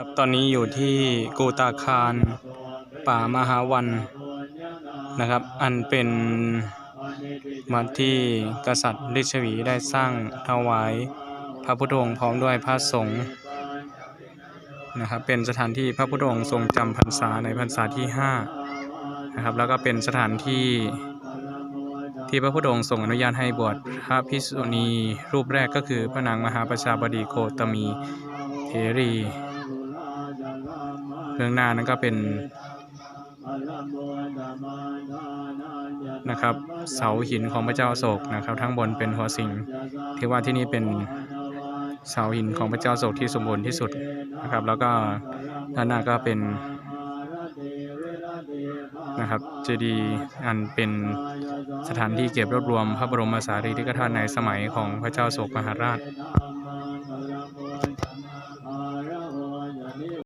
ครับตอนนี้อยู่ที่กูตาคารป่ามหาวันนะครับ อันเป็นวัดที่กษัตริย์ฤชวีได้สร้างถวายพระพุทธองค์พร้อมด้วยพระสงฆ์นะครับเป็นสถานที่พระพุทธองค์ทรงจำพรรษาในพรรษาที่5นะครับแล้วก็เป็นสถานที่ที่พระพุทธองค์ทรงอนุญาตให้บวชพระภิกษุณีรูปแรกก็คือพระนางมหาประชาบดีโคตมีเทรี เรื่องหน้านั้นก็เป็นนะครับ เสาหินของพระเจ้าโศกนะครับ ทั้งบนเป็นหัวสิงที่ว่าที่นี่เป็นเสาหินของพระเจ้าโศกที่สมบูรณ์ที่สุดนะครับ แล้วก็ด้านหน้าก็เป็นนะครับเจดีย์อันเป็นสถานที่เก็บรวบรวมพระบรมสารีริกธาตุในสมัยของพระเจ้าโศกมหาราช